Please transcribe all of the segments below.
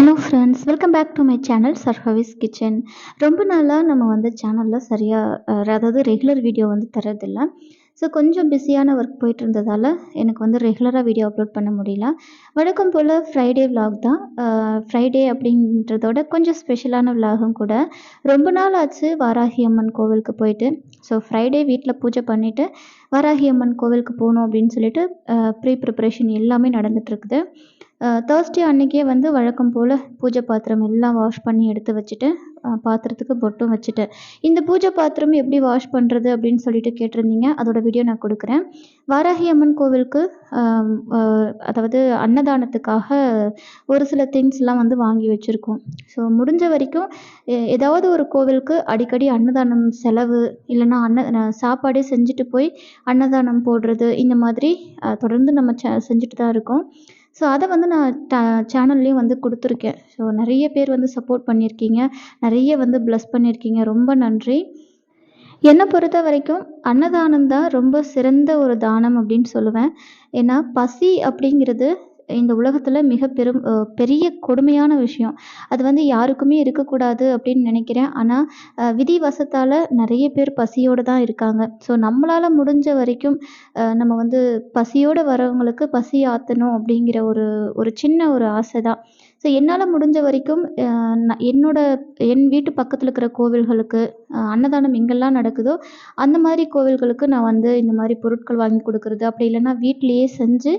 Hello friends welcome back to my channel Sarhavis kitchen ரொம்ப நாளாக நம்ம வந்து சேனலில் சரியாக அதாவது ரெகுலர் வீடியோ வந்து தரதில்லை ஸோ கொஞ்சம் பிஸியான ஒர்க் போயிட்டு இருந்ததால் எனக்கு வந்து ரெகுலராக வீடியோ அப்லோட் பண்ண முடியல. வழக்கம் போல் ஃப்ரைடே விலாக் தான். ஃப்ரைடே அப்படின்றதோட கொஞ்சம் ஸ்பெஷலான விலாகும் கூட. ரொம்ப நாள் ஆச்சு வாராகி அம்மன் கோவிலுக்கு போயிட்டு. ஸோ ஃப்ரைடே வீட்டில் பூஜை பண்ணிவிட்டு வாராகி அம்மன் கோவிலுக்கு போகணும் அப்படின்னு சொல்லிட்டு ப்ரீ ப்ரிப்ரேஷன் எல்லாமே நடந்துகிட்ருக்குது தேர்ஸ்டே அன்றைக்கே வந்து வழக்கம் போல் பூஜை பாத்திரம் எல்லாம் வாஷ் பண்ணி எடுத்து வச்சுட்டு பாத்திரத்துக்கு பொட்டும் வச்சுட்டேன் இந்த பூஜை பாத்திரம் எப்படி வாஷ் பண்ணுறது அப்படின்னு சொல்லிட்டு கேட்டிருந்தீங்க. அதோட வீடியோ நான் கொடுக்குறேன். வாராகி அம்மன் கோவிலுக்கு அதாவது அன்னதானத்துக்காக ஒரு சில திங்ஸ்லாம் வந்து வாங்கி வச்சுருக்கோம். ஸோ முடிஞ்ச வரைக்கும் ஏதாவது ஒரு கோவிலுக்கு அடிக்கடி அன்னதானம் செலவு இல்லைன்னா அன்ன ந- சாப்பாடே செஞ்சுட்டு போய் அன்னதானம் போடுறது இந்த மாதிரி தொடர்ந்து நம்ம ச செஞ்சுட்டு தான் இருக்கோம். ஸோ அதை வந்து நான் ட சேனல்லையும் வந்து கொடுத்துருக்கேன். ஸோ நிறைய பேர் வந்து சப்போர்ட் பண்ணியிருக்கீங்க. நிறைய வந்து ப்ளஸ் பண்ணியிருக்கீங்க. ரொம்ப நன்றி. என்னை பொறுத்த வரைக்கும் அன்னதானம் தான் ரொம்ப சிறந்த ஒரு தானம் அப்படின்னு சொல்லுவேன். ஏன்னா பசி அப்படிங்கிறது இந்த உலகத்தில் மிக பெரும் பெரிய கொடுமையான விஷயம். அது வந்து யாருக்குமே இருக்கக்கூடாது அப்படின்னு நினைக்கிறேன். ஆனால் விதி வசத்தால் நிறைய பேர் பசியோடு தான் இருக்காங்க. ஸோ நம்மளால் முடிஞ்ச வரைக்கும் நம்ம வந்து பசியோடு வரவங்களுக்கு பசி ஆற்றணும் அப்படிங்கிற ஒரு ஒரு சின்ன ஒரு ஆசை தான். ஸோ என்னால் முடிஞ்ச வரைக்கும் நான் என்னோடய என் வீட்டு பக்கத்தில் இருக்கிற கோவில்களுக்கு அன்னதானம் எங்கெல்லாம் நடக்குதோ அந்த மாதிரி கோவில்களுக்கு நான் வந்து இந்த மாதிரி பொருட்கள் வாங்கி கொடுக்கறது. அப்படி இல்லைன்னா வீட்டிலேயே செஞ்சு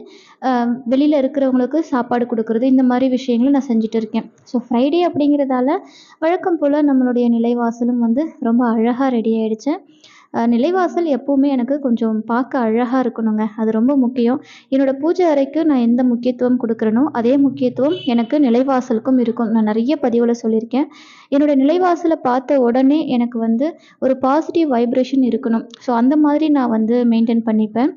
வெளியில் இருக்கிறவங்களுக்கு சாப்பாடு கொடுக்கறது. இந்த மாதிரி விஷயங்களை நான் செஞ்சுட்டு இருக்கேன். ஸோ ஃப்ரைடே அப்படிங்கிறதால வழக்கம் போல் நம்மளுடைய நிலைவாசலும் வந்து ரொம்ப அழகாக ரெடி ஆகிடுச்சேன் நிலைவாசல் எப்போவுமே எனக்கு கொஞ்சம் பார்க்க அழகாக இருக்கணுங்க. அது ரொம்ப முக்கியம். என்னோட பூஜை அறைக்கு நான் எந்த முக்கியத்துவம் கொடுக்குறேனோ அதே முக்கியத்துவம் எனக்கு நிலைவாசலுக்கும் இருக்கும். நான் நிறைய பதிவில் சொல்லியிருக்கேன். என்னோட நிலைவாசலை பார்த்த உடனே எனக்கு வந்து ஒரு பாசிட்டிவ் வைப்ரேஷன் இருக்கணும். ஸோ அந்த மாதிரி நான் வந்து மெயின்டைன் பண்ணிப்பேன்.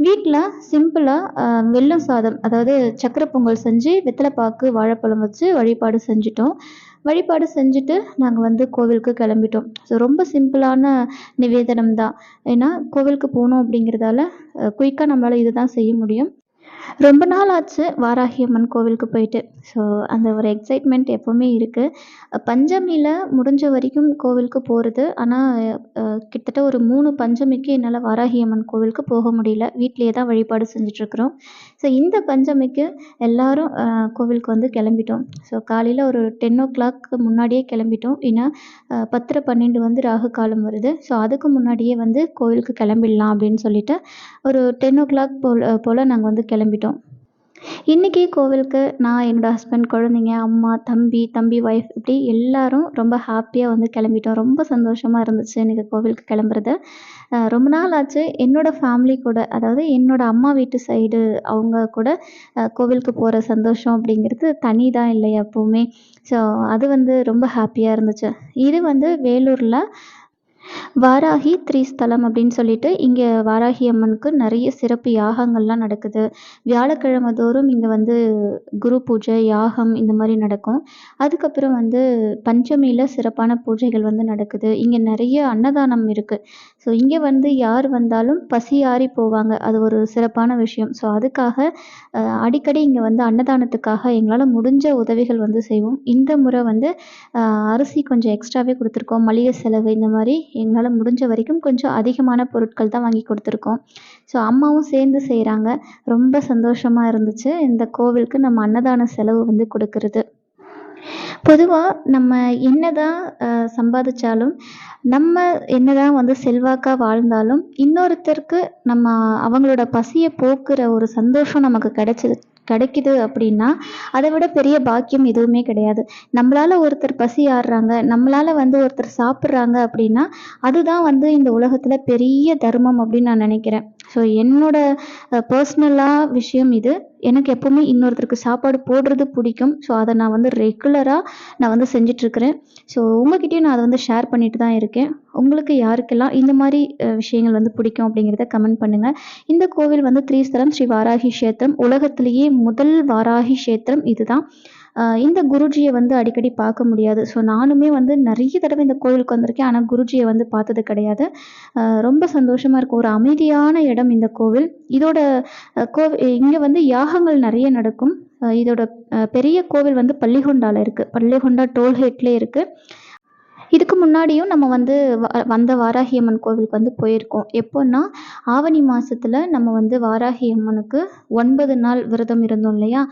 வீட்டில் சிம்பிளாக வெல்லம் சாதம் அதாவது சக்கரை பொங்கல் செஞ்சு வெத்தலை பாக்கு வாழைப்பழம் வச்சு வழிபாடு செஞ்சுட்டோம். வழிபாடு செஞ்சுட்டு நாங்கள் வந்து கோவிலுக்கு கிளம்பிட்டோம். ஸோ ரொம்ப சிம்பிளான நிவேதனம் தான் ஏன்னா கோவிலுக்கு போகணும் அப்படிங்கிறதால குயிக்காக நம்மளால் இதுதான் செய்ய முடியும். ரொம்ப நாள் ஆச்சு வாராகி அம்மன் கோவிலுக்கு போயிட்டு. ஸோ அந்த ஒரு எக்ஸைட்மெண்ட் எப்போவுமே இருக்குது பஞ்சமியில் முடிஞ்ச வரைக்கும் கோவிலுக்கு போகிறது ஆனால் கிட்டத்தட்ட ஒரு மூணு பஞ்சமிக்கு என்னால் வாராகி அம்மன் கோவிலுக்கு போக முடியல. வீட்லேயே தான் வழிபாடு செஞ்சிட்ருக்குறோம். ஸோ இந்த பஞ்சமிக்கு எல்லாரும் கோவிலுக்கு வந்து கிளம்பிட்டோம். ஸோ காலையில் ஒரு டென் ஓ கிளாக்கு முன்னாடியே கிளம்பிட்டோம். ஏன்னா பத்தரை பன்னெண்டு வந்து ராகு காலம் வருது. ஸோ அதுக்கு முன்னாடியே வந்து கோவிலுக்கு கிளம்பிடலாம் அப்படின்னு சொல்லிட்டு ஒரு டென் ஓ கிளாக் போல் போல் நாங்கள் வந்து கிளம்பிட்டோம். இன்றைக்கி கோவிலுக்கு நான் என்னோடய ஹஸ்பண்ட் குழந்தைங்க அம்மா தம்பி தம்பி ஒய்ஃப் இப்படி எல்லாரும் ரொம்ப ஹாப்பியாக வந்து கிளம்பிட்டோம். ரொம்ப சந்தோஷமாக இருந்துச்சு இன்றைக்கி கோவிலுக்கு கிளம்புறது. ரொம்ப நாள் ஆச்சு. என்னோடய ஃபேமிலி கூட அதாவது என்னோடய அம்மா வீட்டு சைடு அவங்க கூட கோவிலுக்கு போகிற சந்தோஷம் அப்படிங்கிறது தனி தான் இல்லை எப்போவுமே. ஸோ அது வந்து ரொம்ப ஹாப்பியாக இருந்துச்சு. இது வந்து வேலூரில் வாராகி த்ரீஸ்தலம் அப்படின்னு சொல்லிட்டு இங்கே வாராகி அம்மனுக்கு நிறைய சிறப்பு யாகங்கள்லாம் நடக்குது. வியாழக்கிழமை தோறும் இங்கே வந்து குரு பூஜை யாகம் இந்த மாதிரி நடக்கும். அதுக்கப்புறம் வந்து பஞ்சமியில் சிறப்பான பூஜைகள் வந்து நடக்குது. இங்கே நிறைய அன்னதானம் இருக்குது ஸோ இங்கே வந்து யார் வந்தாலும் பசி ஆறி போவாங்க. அது ஒரு சிறப்பான விஷயம். ஸோ அதுக்காக அடிக்கடி இங்கே வந்து அன்னதானத்துக்காக எங்களால் முடிஞ்ச உதவிகள் வந்து செய்வோம். இந்த முறை வந்து அரிசி கொஞ்சம் எக்ஸ்ட்ராவே கொடுத்துருக்கோம். மளிகை செலவு இந்த மாதிரி எங்களால் முடிஞ்ச வரைக்கும் கொஞ்சம் அதிகமான பொருட்கள் தான் வாங்கி கொடுத்துருக்கோம். ஸோ அம்மாவும் சேர்ந்து செய்கிறாங்க ரொம்ப சந்தோஷமாக இருந்துச்சு. இந்த கோவிலுக்கு நம்ம அன்னதான செலவு வந்து கொடுக்கறது. பொதுவாக நம்ம என்னதான் தான் சம்பாதிச்சாலும் நம்ம என்னதான் வந்து செல்வாக்காக வாழ்ந்தாலும் இன்னொருத்தருக்கு நம்ம அவங்களோட பசியை போக்குற ஒரு சந்தோஷம் நமக்கு கிடைச்சது கிடைக்குது அப்படின்னா அதை விட பெரிய பாக்கியம் எதுவுமே கிடையாது. நம்மளால் ஒருத்தர் பசி ஆடுறாங்க நம்மளால் வந்து ஒருத்தர் சாப்பிட்றாங்க அப்படின்னா அதுதான் வந்து இந்த உலகத்தில் பெரிய தர்மம் அப்படின்னு நான் நினைக்கிறேன். ஸோ என்னோட பர்சனலாக விஷயம் இது. எனக்கு எப்போவுமே இன்னொருத்தருக்கு சாப்பாடு போடுறது பிடிக்கும். ஸோ அதை நான் வந்து ரெகுலராக நான் வந்து செஞ்சிட்ருக்கிறேன். ஸோ உங்ககிட்டயும் நான் அதை வந்து ஷேர் பண்ணிட்டு தான் இருக்கேன். உங்களுக்கு யாருக்கெல்லாம் இந்த மாதிரி விஷயங்கள் வந்து பிடிக்கும் அப்படிங்கிறத கமெண்ட் பண்ணுங்கள் இந்த கோவில் வந்து த்ரீஸ்தலம் ஸ்ரீ வாராகி கஷேத்திரம். உலகத்திலேயே முதல் வாராகி கஷேத்திரம் இதுதான். இந்த குருஜியை வந்து அடிக்கடி பார்க்க முடியாது. ஸோ நானுமே வந்து நிறைய தடவை இந்த கோவிலுக்கு வந்திருக்கேன். ஆனால் குருஜியை வந்து பார்த்தது கிடையாது. ரொம்ப சந்தோஷமாக இருக்கும் ஒரு அமைதியான இடம் இடம் இந்த கோவில். இதோட கோவி இங்கே வந்து யாகங்கள் நிறைய நடக்கும். இதோட பெரிய கோவில் வந்து பள்ளிகொண்டாவில் இருக்குது பள்ளிகொண்டா டோல்கேட்லேயே இருக்குது இதுக்கு முன்னாடியும் நம்ம வந்து வ வந்த வாராகி அம்மன் கோவிலுக்கு வந்து போயிருக்கோம். எப்போன்னா ஆவணி மாதத்தில் நம்ம வந்து வாராகி அம்மனுக்கு ஒன்பது நாள் விரதம் இருந்தோம் இல்லையா?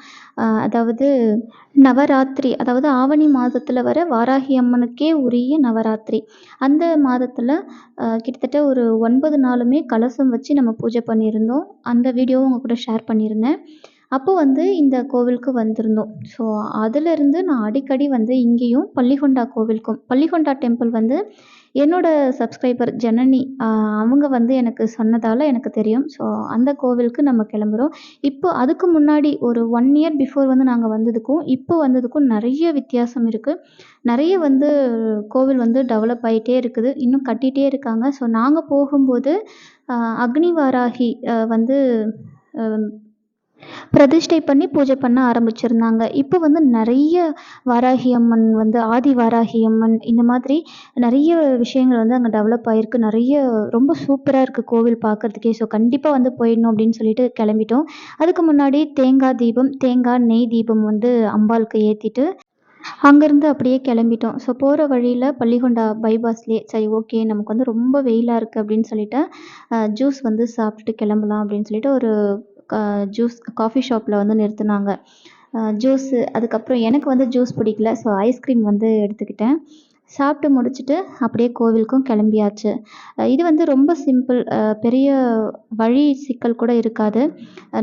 அதாவது நவராத்திரி அதாவது ஆவணி மாதத்தில் வர வாராகி அம்மனுக்கே உரிய நவராத்திரி. அந்த மாதத்தில் கிட்டத்தட்ட ஒரு ஒன்பது நாளுமே கலசம் வச்சு நம்ம பூஜை பண்ணியிருந்தோம். அந்த வீடியோவும் உங்கள் கூட ஷேர் பண்ணியிருந்தேன். அப்போ வந்து இந்த கோவிலுக்கு வந்திருந்தோம். ஸோ அதிலிருந்து நான் அடிக்கடி வந்து இங்கேயும் பள்ளிகொண்டா கோவிலுக்கும் பள்ளிகொண்டா டெம்பிள் வந்து என்னோடய சப்ஸ்கிரைபர் ஜனனி அவங்க வந்து எனக்கு சொன்னதால் எனக்கு தெரியும். ஸோ அந்த கோவிலுக்கு நம்ம கிளம்புறோம். இப்போ அதுக்கு முன்னாடி ஒரு ஒன் இயர் பிஃபோர் வந்து நாங்கள் வந்ததுக்கும் இப்போ வந்ததுக்கும் நிறைய வித்தியாசம் இருக்குது நிறைய வந்து கோவில் வந்து டெவலப் ஆகிட்டே இருக்குது. இன்னும் கட்டிகிட்டே இருக்காங்க. ஸோ நாங்கள் போகும்போது அக்னி வாராகி வந்து பிரதிஷ்டை பண்ணி பூஜை பண்ண ஆரம்பிச்சிருந்தாங்க. இப்போ வந்து நிறைய வாராகி அம்மன் வந்து ஆதி வாராகி அம்மன் இந்த மாதிரி நிறைய விஷயங்கள் வந்து அங்கே டெவலப் ஆகிருக்கு நிறைய ரொம்ப சூப்பராக இருக்குது கோவில் பார்க்குறதுக்கே. ஸோ கண்டிப்பாக வந்து போயிடணும் அப்படின்னு சொல்லிட்டு கிளம்பிட்டோம். அதுக்கு முன்னாடி தேங்காய் தீபம் தேங்காய் நெய் தீபம் வந்து அம்பாளுக்கு ஏற்றிட்டு அங்கேருந்து அப்படியே கிளம்பிட்டோம். ஸோ போகிற வழியில் பள்ளிகொண்டா பைபாஸ்லேயே சரி ஓகே நமக்கு வந்து ரொம்ப வெயிலாக இருக்குது அப்படின்னு சொல்லிட்டு ஜூஸ் வந்து சாப்பிட்டுட்டு கிளம்பலாம் அப்படின்னு சொல்லிட்டு ஒரு ஜூஸ் காஃபி ஷாப்பில் வந்து நிறுத்தினாங்க. ஜூஸு அதுக்கப்புறம் எனக்கு வந்து ஜூஸ் பிடிக்கல. ஸோ ஐஸ்கிரீம் வந்து எடுத்துக்கிட்டேன். சாப்பிட்டு முடிச்சுட்டு அப்படியே கோவிலுக்கும் கிளம்பியாச்சு. இது வந்து ரொம்ப சிம்பிள் பெரிய வழி சிக்கல் கூட இருக்காது.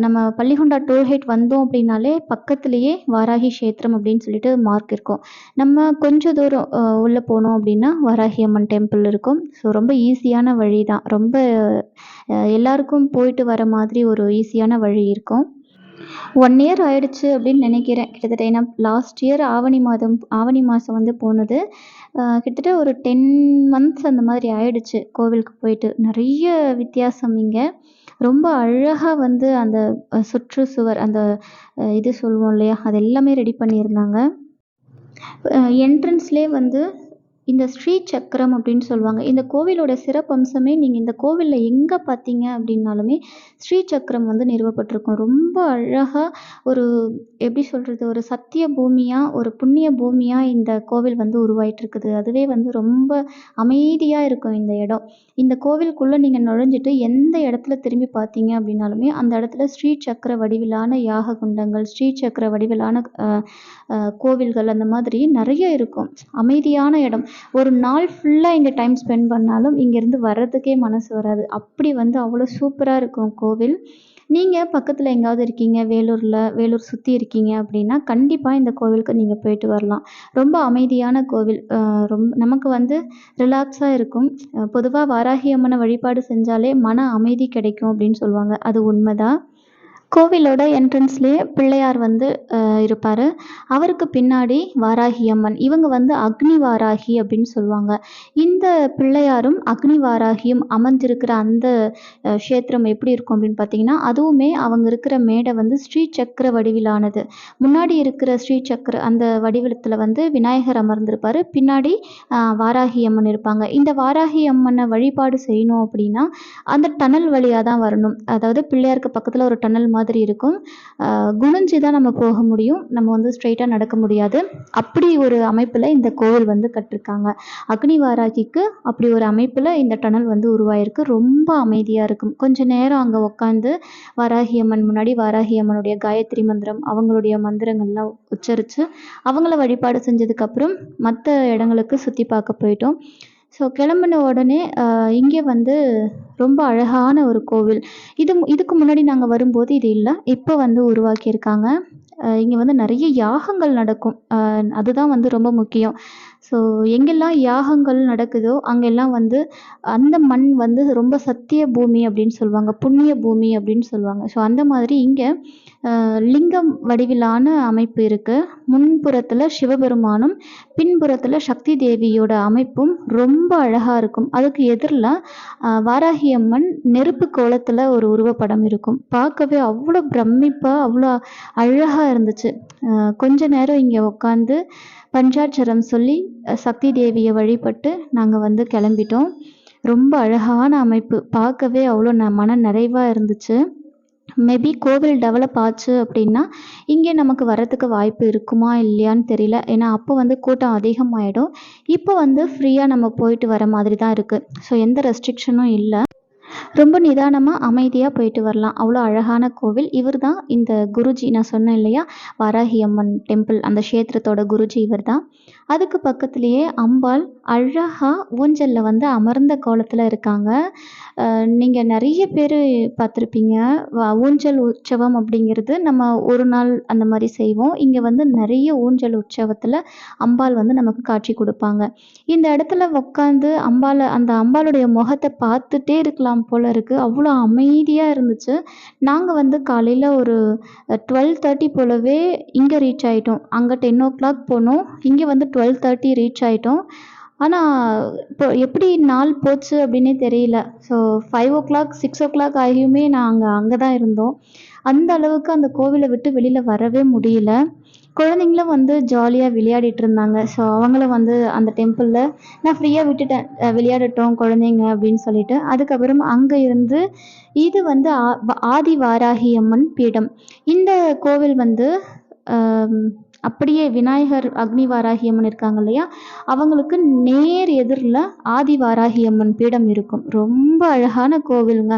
நம்ம பள்ளிகொண்டா டோல்கேட் வந்தோம் அப்படின்னாலே பக்கத்துலேயே வாராகி கஷேத்திரம் அப்படின்னு சொல்லிட்டு மார்க் இருக்கும். நம்ம கொஞ்சம் தூரம் உள்ளே போனோம் அப்படின்னா வாராகி அம்மன் டெம்பிள் இருக்கும். ஸோ ரொம்ப ஈஸியான வழி தான் ரொம்ப எல்லாருக்கும் போயிட்டு வர மாதிரி ஒரு ஈஸியான வழி இருக்கும். ஒன் இயர் ஆயிடுச்சு அப்படின்னு நினைக்கிறேன். கிட்டத்தட்ட ஏன்னா லாஸ்ட் இயர் ஆவணி மாதம் ஆவணி மாதம் வந்து போனது. கிட்டத்தட்ட ஒரு டென் மந்த்ஸ் அந்த மாதிரி ஆயிடுச்சு கோவிலுக்கு போயிட்டு. நிறைய வித்தியாசம் இங்கே. ரொம்ப அழகாக வந்து அந்த சுற்றுச்சுவர் அந்த இது சொல்லுவோம் இல்லையா? அது எல்லாமே ரெடி பண்ணியிருந்தாங்க என்ட்ரன்ஸ்லேயே வந்து இந்த ஸ்ரீ சக்கரம் அப்படின்னு சொல்லுவாங்க. இந்த கோவிலோட சிறப்பம்சமே நீங்கள் இந்த கோவிலில் எங்கே பார்த்தீங்க அப்படின்னாலுமே ஸ்ரீ சக்கரம் வந்து நிறுவப்பட்டிருக்கும். ரொம்ப அழகாக ஒரு எப்படி சொல்கிறது ஒரு சத்திய பூமியாக ஒரு புண்ணிய பூமியாக இந்த கோவில் வந்து உருவாயிட்டிருக்குது. அதுவே வந்து ரொம்ப அமைதியாக இருக்கும் இந்த இடம். இந்த கோவிலுக்குள்ளே நீங்கள் நுழைஞ்சிட்டு எந்த இடத்துல திரும்பி பார்த்தீங்க அப்படின்னாலுமே அந்த இடத்துல ஸ்ரீ சக்கர வடிவிலான யாக குண்டங்கள் ஸ்ரீ சக்கர வடிவிலான கோவில்கள் அந்த மாதிரி நிறைய இருக்கும். அமைதியான இடம். ஒரு நாள் ஃபுல்லாக இங்கே டைம் ஸ்பெண்ட் பண்ணாலும் இங்கேருந்து வர்றதுக்கே மனசு வராது. அப்படி வந்து அவ்வளோ சூப்பராக இருக்கும் கோவில். நீங்கள் பக்கத்தில் எங்காவது இருக்கீங்க வேலூரில் வேலூர் சுற்றி இருக்கீங்க அப்படின்னா கண்டிப்பாக இந்த கோவிலுக்கு நீங்கள் போயிட்டு வரலாம். ரொம்ப அமைதியான கோவில். ரொம்ப நமக்கு வந்து ரிலாக்ஸாக இருக்கும். பொதுவாக வாராகி அம்மனை வழிபாடு செஞ்சாலே மன அமைதி கிடைக்கும் அப்படின்னு சொல்லுவாங்க. அது உண்மைதான். கோவிலோட என்ட்ரன்ஸ்லேயே பிள்ளையார் வந்து இருப்பார். அவருக்கு பின்னாடி வாராகி அம்மன் இவங்க வந்து அக்னி வாராகி அப்படின்னு சொல்லுவாங்க. இந்த பிள்ளையாரும் அக்னி வாராகியும் அமர்ந்திருக்கிற அந்த க்ஷேத்திரம் எப்படி இருக்கும் அப்படின்னு பார்த்தீங்கன்னா அதுவுமே அவங்க இருக்கிற மேடை வந்து ஸ்ரீ சக்கர வடிவிலானது. முன்னாடி இருக்கிற ஸ்ரீ சக்கர அந்த வடிவத்தில் வந்து விநாயகர் அமர்ந்திருப்பார். பின்னாடி வாராகி அம்மன் இருப்பாங்க. இந்த வாராகி அம்மனை வழிபாடு செய்யணும் அப்படின்னா அந்த டனல் வழியாக தான் வரணும். அதாவது பிள்ளையாருக்கு பக்கத்தில் ஒரு டனல் மாதிரி இருக்கும். குனிஞ்சு தான் நம்ம போக முடியும். நம்ம வந்து ஸ்ட்ரெயிட்டாக நடக்க முடியாது. அப்படி ஒரு அமைப்பில் இந்த கோவில் வந்து கட்டிருக்காங்க. அக்னி வாராகிக்கு அப்படி ஒரு அமைப்பில் இந்த டனல் வந்து உருவாயிருக்கு. ரொம்ப அமைதியாக இருக்கும். கொஞ்ச நேரம் அங்கே உட்காந்து வாராகி அம்மன் முன்னாடி வாராகி அம்மனுடைய காயத்ரி மந்திரம் அவங்களுடைய மந்திரங்கள்லாம் உச்சரித்து அவங்கள வழிபாடு செஞ்சதுக்கப்புறம் மற்ற இடங்களுக்கு சுற்றி பார்க்க போயிட்டோம். ஸோ கிளம்புன உடனே இங்கே வந்து ரொம்ப அழகான ஒரு கோவில். இது இதுக்கு முன்னாடி நாங்கள் வரும்போது இது இல்லை இப்போ வந்து உருவாக்கியிருக்காங்க. இங்கே வந்து நிறைய யாகங்கள் நடக்கும். அதுதான் வந்து ரொம்ப முக்கியம். ஸோ எங்கெல்லாம் யாகங்கள் நடக்குதோ அங்கெல்லாம் வந்து அந்த மண் வந்து ரொம்ப சத்திய பூமி அப்படின்னு சொல்லுவாங்க புண்ணிய பூமி அப்படின்னு சொல்லுவாங்க. ஸோ அந்த மாதிரி இங்கே லிங்கம் வடிவிலான அமைப்பு இருக்குது முன்புறத்தில் சிவபெருமானும் பின்புறத்தில் சக்தி தேவியோட அமைப்பும் ரொம்ப அழகாக இருக்கும். அதுக்கு எதிரில் வாராகி அம்மன் நெருப்பு கோலத்தில் ஒரு உருவப்படம் இருக்கும். பார்க்கவே அவ்வளோ பிரமிப்பாக அவ்வளோ அழகாக இருந்துச்சு. கொஞ்ச நேரம் இங்கே உட்காந்து பஞ்சாட்சரம் சொல்லி சக்தி தேவியை வழிபட்டு நாங்கள் வந்து கிளம்பிட்டோம். ரொம்ப அழகான அமைப்பு. பார்க்கவே அவ்வளோ ந மன நிறைவாக இருந்துச்சு. மேபி கோவில் டெவலப் ஆச்சு அப்படின்னா இங்கே நமக்கு வரத்துக்கு வாய்ப்பு இருக்குமா இல்லையான்னு தெரியல. ஏன்னா அப்போ வந்து கூட்டம் அதிகமாகிடும் இப்போ வந்து ஃப்ரீயாக நம்ம போயிட்டு வர மாதிரி தான் இருக்குது ஸோ எந்த ரெஸ்ட்ரிக்ஷனும் இல்லை. ரொம்ப நிதானமாக அமைதியாக போயிட்டு வரலாம். அவ்வளோ அழகான கோவில். இவர் தான் இந்த குருஜி. நான் சொன்னேன் இல்லையா? வாராகி அம்மன் டெம்பிள் அந்த க்ஷேத்திரத்தோட குருஜி இவர் தான் அதுக்கு பக்கத்துலேயே அம்பாள் அழகாக ஊஞ்சலில் வந்து அமர்ந்த கோலத்தில் இருக்காங்க. நீங்கள் நிறைய பேர் பார்த்துருப்பீங்க. ஊஞ்சல் உற்சவம் அப்படிங்கிறது நம்ம ஒரு நாள் அந்த மாதிரி செய்வோம். இங்கே வந்து நிறைய ஊஞ்சல் உற்சவத்தில் அம்பாள் வந்து நமக்கு காட்சி கொடுப்பாங்க. இந்த இடத்துல உட்காந்து அம்பாளை அந்த அம்பாளுடைய முகத்தை பார்த்துட்டே இருக்கலாம் போல் இருக்குது அவ்வளோ அமைதியாக இருந்துச்சு. நாங்கள் வந்து காலையில் ஒரு டுவெல் தேர்ட்டி போலவே இங்கே ரீச் ஆகிட்டோம் அங்கே டென் ஓ கிளாக் போனோம். இங்கே வந்து டுவெல் தேர்ட்டி ரீச் ஆகிட்டோம் ஆனால் இப்போ எப்படி நாள் போச்சு அப்படின்னே தெரியல. So five o'clock six o'clock ஆகியுமே நாங்கள் அங்கே தான் இருந்தோம். அந்த அளவுக்கு அந்த கோவிலை விட்டு வெளியில் வரவே முடியல. குழந்தைங்களும் வந்து ஜாலியாக விளையாடிட்டு இருந்தாங்க. ஸோ அவங்களும் வந்து அந்த டெம்பிளில் நான் ஃப்ரீயாக விட்டுட்டேன். விளையாடட்டும் குழந்தைங்க அப்படின்னு சொல்லிட்டு அதுக்கப்புறம் அங்கே இருந்து இது வந்து ஆதி வாராகி அம்மன் பீடம். இந்த கோவில் வந்து அப்படியே விநாயகர் அக்னி வாராகி அம்மன் இருக்காங்க இல்லையா? அவங்களுக்கு நேர் எதிரில் ஆதி வாராகி அம்மன் பீடம் இருக்கும். ரொம்ப அழகான கோவிலுங்க.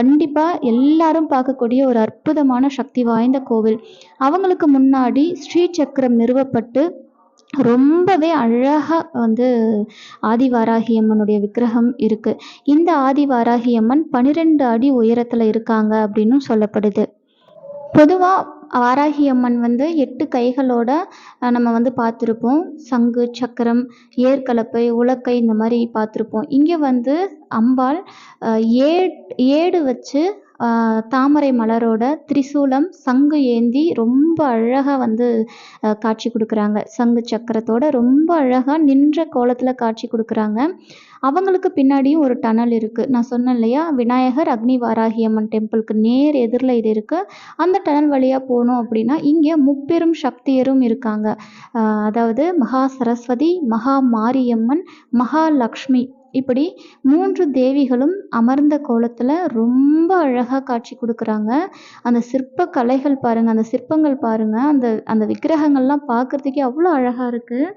கண்டிப்பாக எல்லாரும் பார்க்கக்கூடிய ஒரு அற்புதமான சக்தி வாய்ந்த கோவில். அவங்களுக்கு முன்னாடி ஸ்ரீ சக்கரம் நிறுவப்பட்டு ரொம்பவே அழகாக வந்து ஆதிவாராகி அம்மனுடைய விக்கிரகம் இருக்குது இந்த ஆதிவாராகி அம்மன் பன்னிரெண்டு அடி உயரத்தில் இருக்காங்க அப்படின்னும் சொல்லப்படுது. பொதுவாக வாராகி அம்மன் வந்து எட்டு கைகளோட நம்ம வந்து பார்த்துருப்போம். சங்கு சக்கரம் ஏர்கலப்பை உலக்கை இந்த மாதிரி பார்த்துருப்போம். இங்கே வந்து அம்பாள் ஏ ஏடு வச்சு தாமரை மலரோட திரிசூலம் சங்கு ஏந்தி ரொம்ப அழகாக வந்து காட்சி கொடுக்குறாங்க. சங்கு சக்கரத்தோட ரொம்ப அழகாக நின்ற கோலத்தில் காட்சி கொடுக்குறாங்க. அவங்களுக்கு பின்னாடியும் ஒரு டனல் இருக்குது நான் சொன்னேன் இல்லையா? விநாயகர் அக்னி வாராகியம்மன் டெம்பிளுக்கு நேர் எதிரில் இது இருக்குது அந்த டனல் வழியாக போனோம் அப்படின்னா இங்கே முப்பெரும் சக்தியரும் இருக்காங்க. அதாவது மகா சரஸ்வதி மகா மாரியம்மன் மகாலக்ஷ்மி இப்படி மூன்று தேவிகளும் அமர்ந்த கோலத்தில் ரொம்ப அழகாக காட்சி கொடுக்குறாங்க. அந்த சிற்ப கலைகள் பாருங்கள் அந்த சிற்பங்கள் பாருங்கள் அந்த அந்த விக்கிரகங்கள்லாம் பார்க்குறதுக்கே அவ்வளோ அழகாக இருக்குது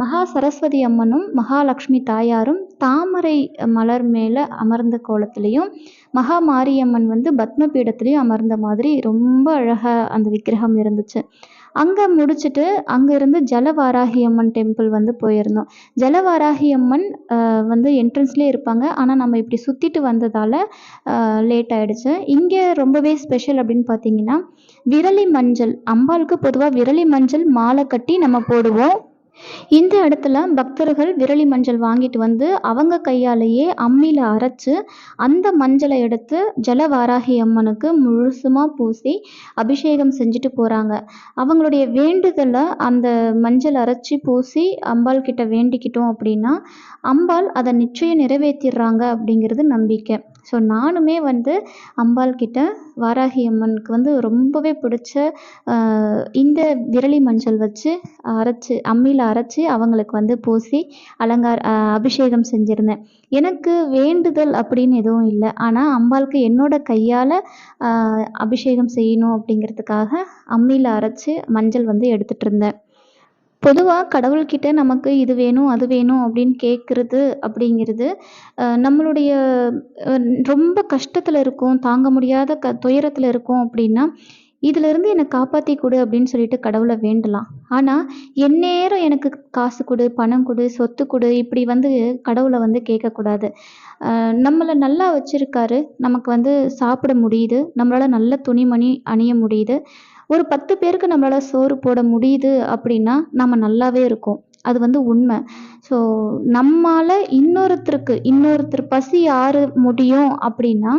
மகா சரஸ்வதி அம்மனும் மகாலட்சுமி தாயாரும் தாமரை மலர் மேலே அமர்ந்த கோலத்துலேயும் மகா மாரியம்மன் வந்து பத்ம பீடத்துலேயும் அமர்ந்த மாதிரி ரொம்ப அழகாக அந்த விக்கிரகம் இருந்துச்சு. அங்கே முடிச்சுட்டு அங்கேருந்து ஜலவாராகி அம்மன் டெம்பிள் வந்து போயிருந்தோம். ஜலவாராகி அம்மன் வந்து என்ட்ரன்ஸ்லேயே இருப்பாங்க. ஆனால் நம்ம இப்படி சுற்றிட்டு வந்ததால் லேட் ஆகிடுச்சு இங்கே ரொம்பவே ஸ்பெஷல் அப்படின்னு பார்த்தீங்கன்னா விரலி மஞ்சள் அம்பாளுக்கு பொதுவாக விரலி மஞ்சள் மாலை கட்டி நம்ம போடுவோம். இந்த இடத்துல பக்தர்கள் விரலி மஞ்சள் வாங்கிட்டு வந்து அவங்க கையாலேயே அம்மியில் அரைச்சு அந்த மஞ்சளை எடுத்து ஜலவாராகி அம்மனுக்கு முழுசுமாக பூசி அபிஷேகம் செஞ்சுட்டு போகிறாங்க அவங்களுடைய வேண்டுதலை அந்த மஞ்சள் அரைச்சி பூசி அம்பாள் கிட்ட வேண்டிக்கிட்டோம் அப்படின்னா அம்பாள் அதை நிச்சயம் நிறைவேற்றிடுறாங்க அப்படிங்கிறது நம்பிக்கை. ஸோ நானுமே வந்து அம்பாள் கிட்ட வாராகி அம்மனுக்கு வந்து ரொம்பவே பிடிச்ச இந்த விரலி மஞ்சள் வச்சு அரைச்சி அம்மியில் அரைச்சி அவங்களுக்கு வந்து பூசி அலங்கார அபிஷேகம் செஞ்சுருந்தேன். எனக்கு வேண்டுதல் அப்படின்னு எதுவும் இல்லை. ஆனால் அம்பாளுக்கு என்னோட கையால் அபிஷேகம் செய்யணும் அப்படிங்கிறதுக்காக அம்மியில் அரைச்சி மஞ்சள் வந்து எடுத்துகிட்டு இருந்தேன். பொதுவாக கடவுள்கிட்ட நமக்கு இது வேணும் அது வேணும் அப்படின்னு கேட்குறது அப்படிங்கிறது நம்மளுடைய ரொம்ப கஷ்டத்தில் இருக்கோம் தாங்க முடியாத க துயரத்தில் இருக்கோம் அப்படின்னா இதிலிருந்து என்னை காப்பாற்றி கொடு அப்படின்னு சொல்லிட்டு கடவுளை வேண்டலாம். ஆனால் எந்நேரம் எனக்கு காசு கொடு பணம் கொடு சொத்து கொடு இப்படி வந்து கடவுளை வந்து கேட்கக்கூடாது. நம்மளை நல்லா வச்சுருக்காரு. நமக்கு வந்து சாப்பிட முடியுது. நம்மளால் நல்ல துணிமணி அணிய முடியுது. ஒரு பத்து பேருக்கு நம்மளால் சோறு போட முடியுது அப்படின்னா நம்ம நல்லாவே இருக்கோம். அது வந்து உண்மை. ஸோ நம்மால் இன்னொருத்தருக்கு இன்னொருத்தர் பசி ஆறு முடியும் அப்படின்னா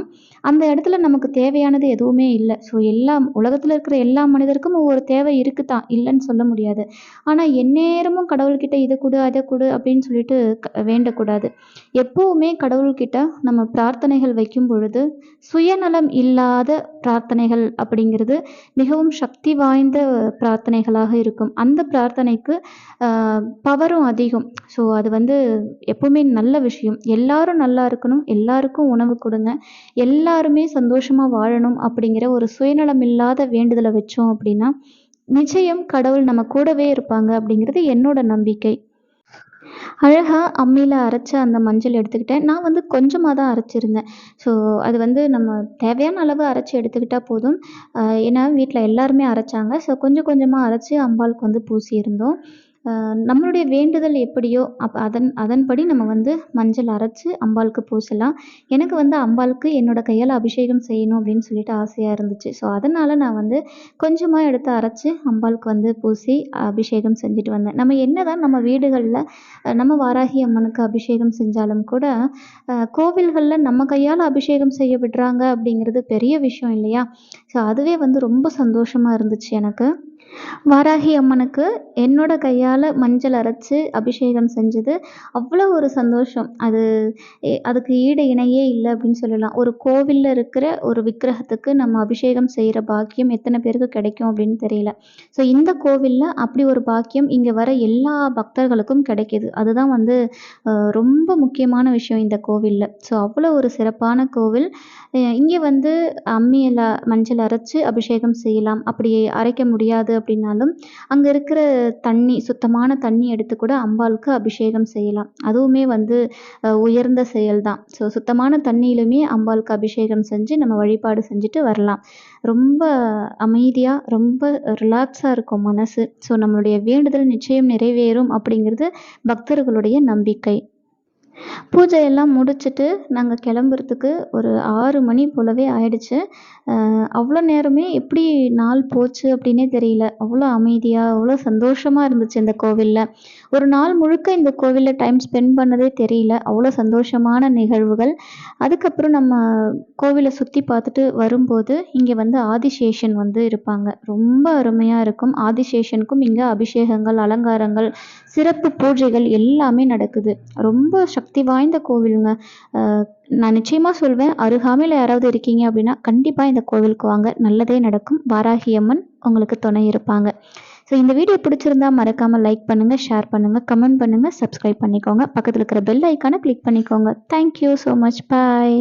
அந்த இடத்துல நமக்கு தேவையானது எதுவுமே இல்லை. ஸோ எல்லா உலகத்தில் இருக்கிற எல்லா மனிதருக்கும் ஒவ்வொரு தேவை இருக்குது தான் இல்லைன்னு சொல்ல முடியாது. ஆனால் எந்நேரமும் கடவுள்கிட்ட இதை கொடு அதை கொடு அப்படின்னு சொல்லிட்டு வேண்டக்கூடாது. எப்போவுமே கடவுள்கிட்ட நம்ம பிரார்த்தனைகள் வைக்கும் பொழுது சுயநலம் இல்லாத பிரார்த்தனைகள் அப்படிங்கிறது மிகவும் சக்தி வாய்ந்த பிரார்த்தனைகளாக இருக்கும். அந்த பிரார்த்தனைக்கு பவரும் அதிகம். ஸோ அது வந்து எப்போவுமே நல்ல விஷயம். எல்லாரும் நல்லா இருக்கணும். எல்லாருக்கும் உணவு கொடுங்க. எல்லாருமே சந்தோஷமாக வாழணும் அப்படிங்கிற ஒரு சுயநலம் இல்லாத வேண்டுதலை வச்சோம் அப்படின்னா நிச்சயம் கடவுள் நம்ம கூடவே இருப்பாங்க அப்படிங்கிறது என்னோட நம்பிக்கை. அழகா அம்மியில் அரைச்ச அந்த மஞ்சள் எடுத்துக்கிட்டேன். நான் வந்து கொஞ்சமாக தான் அரைச்சிருந்தேன். ஸோ அது வந்து நம்ம தேவையான அளவு அரைச்சி எடுத்துக்கிட்டால் போதும். ஏன்னா வீட்டில் எல்லாருமே அரைச்சாங்க. ஸோ கொஞ்சம் கொஞ்சமாக அரைச்சி அம்பாளுக்கு வந்து பூசியிருந்தோம். நம்மளுடைய வேண்டுதல் எப்படியோ அப் அதன் அதன்படி நம்ம வந்து மஞ்சள் அரைச்சி அம்பாளுக்கு பூசலாம். எனக்கு வந்து அம்பாளுக்கு என்னோடய கையால் அபிஷேகம் செய்யணும் அப்படின்னு சொல்லிட்டு ஆசையாக இருந்துச்சு. ஸோ அதனால் நான் வந்து கொஞ்சமாக எடுத்து அரைச்சி அம்பாளுக்கு வந்து பூசி அபிஷேகம் செஞ்சுட்டு வந்தேன். நம்ம என்ன தான் நம்ம வீடுகளில் நம்ம வாராகி அம்மனுக்கு அபிஷேகம் செஞ்சாலும் கூட கோவில்களில் நம்ம கையால் அபிஷேகம் செய்ய விடுறாங்க அப்படிங்கிறது பெரிய விஷயம் இல்லையா? ஸோ அதுவே வந்து ரொம்ப சந்தோஷமாக இருந்துச்சு எனக்கு. வாராகி அம்மனுக்கு என்னோட கையால் மஞ்சள் அரைச்சி அபிஷேகம் செஞ்சது. அவ்வளோ ஒரு சந்தோஷம். அது அதுக்கு ஈடு இணையே இல்லை அப்படின்னு சொல்லலாம். ஒரு கோவிலில் இருக்கிற ஒரு விக்கிரகத்துக்கு நம்ம அபிஷேகம் செய்கிற பாக்கியம் எத்தனை பேருக்கு கிடைக்கும் அப்படின்னு தெரியல. ஸோ இந்த கோவிலில் அப்படி ஒரு பாக்கியம் இங்கே வர எல்லா பக்தர்களுக்கும் கிடைக்கிது. அதுதான் வந்து ரொம்ப முக்கியமான விஷயம் இந்த கோவிலில். ஸோ அவ்வளோ ஒரு சிறப்பான கோவில். இங்கே வந்து அம்மியில் மஞ்சள் அரைச்சி அபிஷேகம் செய்யலாம். அப்படி அரைக்க முடியாது. அப்படின்னாலும் அங்கே இருக்கிற தண்ணி சுத்தமான தண்ணி எடுத்து கூட அம்பாளுக்கு அபிஷேகம் செய்யலாம். அதுவுமே வந்து உயர்ந்த செயல் தான் ஸோ சுத்தமான தண்ணியிலுமே அம்பாளுக்கு அபிஷேகம் செஞ்சு நம்ம வழிபாடு செஞ்சுட்டு வரலாம். ரொம்ப அமைதியாக ரொம்ப ரிலாக்ஸாக இருக்கும் மனசு. ஸோ நம்மளுடைய வேண்டுதல் நிச்சயம் நிறைவேறும் அப்படிங்கிறது பக்தர்களுடைய நம்பிக்கை. பூஜையெல்லாம் முடிச்சுட்டு நாங்கள் கிளம்புறதுக்கு ஒரு ஆறு மணி போலவே ஆயிடுச்சு. அவ்வளோ நேரமே எப்படி நாள் போச்சு அப்படின்னே தெரியல. அவ்வளோ அமைதியாக அவ்வளோ சந்தோஷமாக இருந்துச்சு இந்த கோவிலில். ஒரு நாள் முழுக்க இந்த கோவிலில் டைம் ஸ்பெண்ட் பண்ணதே தெரியல. அவ்வளோ சந்தோஷமான நிகழ்வுகள். அதுக்கப்புறம் நம்ம கோவிலை சுற்றி பார்த்துட்டு வரும்போது இங்கே வந்து ஆதிசேஷன் வந்து இருப்பாங்க. ரொம்ப அருமையாக இருக்கும். ஆதிசேஷனுக்கும் இங்கே அபிஷேகங்கள் அலங்காரங்கள் சிறப்பு பூஜைகள் எல்லாமே நடக்குது. ரொம்ப சக்தி வாய்ந்த கோவிலுங்க. நான் நிச்சயமாக சொல்வேன். அருகாமையில் யாராவது இருக்கீங்க அப்படின்னா கண்டிப்பாக இந்த கோவிலுக்கு வாங்க. நல்லதே நடக்கும். வாராகி அம்மன் உங்களுக்கு துணை இருப்பாங்க. ஸோ இந்த வீடியோ பிடிச்சிருந்தா மறக்காமல் லைக் பண்ணுங்கள் ஷேர் பண்ணுங்கள் கமெண்ட் பண்ணுங்கள் சப்ஸ்கிரைப் பண்ணிக்கோங்க. பக்கத்தில் இருக்கிற பெல் ஐக்கானை கிளிக் பண்ணிக்கோங்க. Thank you so much bye